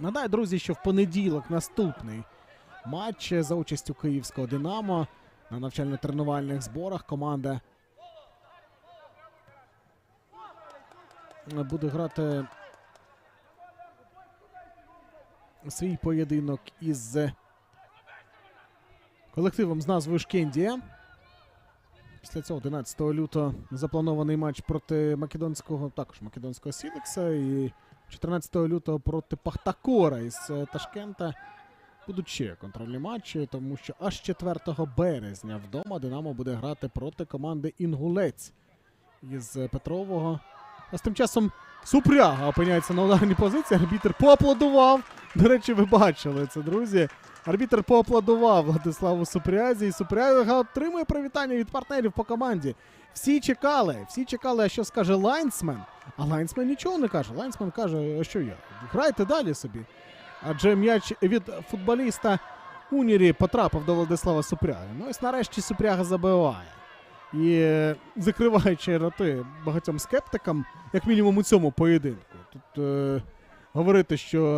Нагадаю, друзі, що в понеділок наступний матч за участю київського Динамо на навчально-тренувальних зборах команда буде грати свій поєдинок із колективом з назвою Шкендія. Після цього 11 лютого запланований матч проти македонського, також македонського Сілекса. І 14 лютого проти Пахтакора із е, Ташкента будуть ще контрольні матчі, тому що аж 4 березня вдома Динамо буде грати проти команди Інгулець із е, Петрового. А з тим часом Супряга опиняється на ударній позиції. Арбітр поаплодував. До речі, ви бачили це, друзі. Арбітр поаплодував Владиславу Супрязі, і Супряга отримує привітання від партнерів по команді. Всі чекали, всі чекали, а що скаже Лайнсмен. А Лайнсмен нічого не каже. Лайнсмен каже, що я? Грайте далі собі. Адже м'яч від футболіста Унірі потрапив до Владислава Супряги. Ну ось нарешті Супряга забиває. І закриваючи роти багатьом скептикам, як мінімум у цьому поєдинку. Тут е, говорити, що